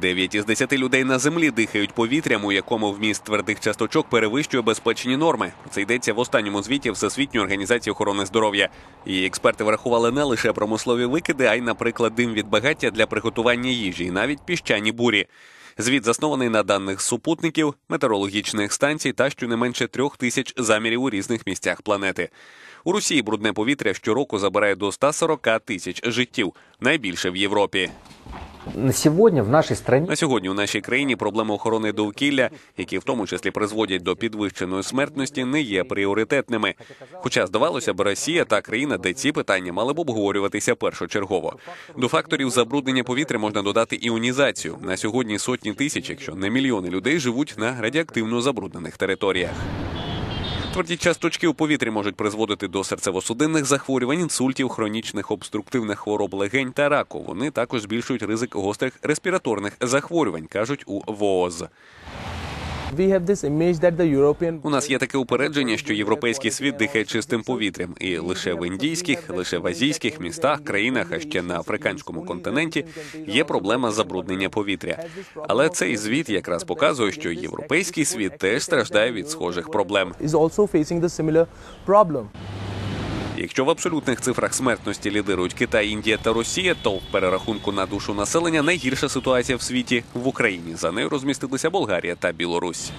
Дев'ять із десяти людей на землі дихають повітрям, у якому вміст твердих часточок перевищує безпечні норми. Це йдеться в останньому звіті Всесвітньої організації охорони здоров'я. Її експерти врахували не лише промислові викиди, а й, наприклад, дим від багаття для приготування їжі, і навіть піщані бурі. Звіт заснований на даних супутників, метеорологічних станцій та щонайменше трьох тисяч замірів у різних місцях планети. У Росії брудне повітря щороку забирає до 140 тисяч життів, найбільше в Європі. На сегодня в нашей стране На сьогодні у нашій країні проблеми охорони довкілля, які в тому числі призводять до підвищеної смертності, не є пріоритетними. Хоча здавалося б, Росія та країна, де ці питання мали б обговорюватися першочергово. До факторів забруднення повітря можна додати іонізацію. На сьогодні сотні тисяч, якщо не мільйони людей, живуть на радіоактивно забруднених територіях. Тверді часточки у повітрі можуть призводити до серцево-судинних захворювань, інсультів, хронічних обструктивних хвороб легень та раку. Вони також збільшують ризик гострих респіраторних захворювань, кажуть у ВООЗ. У нас є таке упередження, що європейський світ дихає чистим повітрям, і лише в індійських, лише в азійських містах, країнах, а ще на африканському континенті є проблема забруднення повітря. Але цей звіт якраз показує, що європейський світ теж страждає від схожих проблем. Якщо в абсолютних цифрах смертності лідирують Китай, Індія та Росія, то в перерахунку на душу населення найгірша ситуація в світі в Україні. За нею розмістилися Болгарія та Білорусь.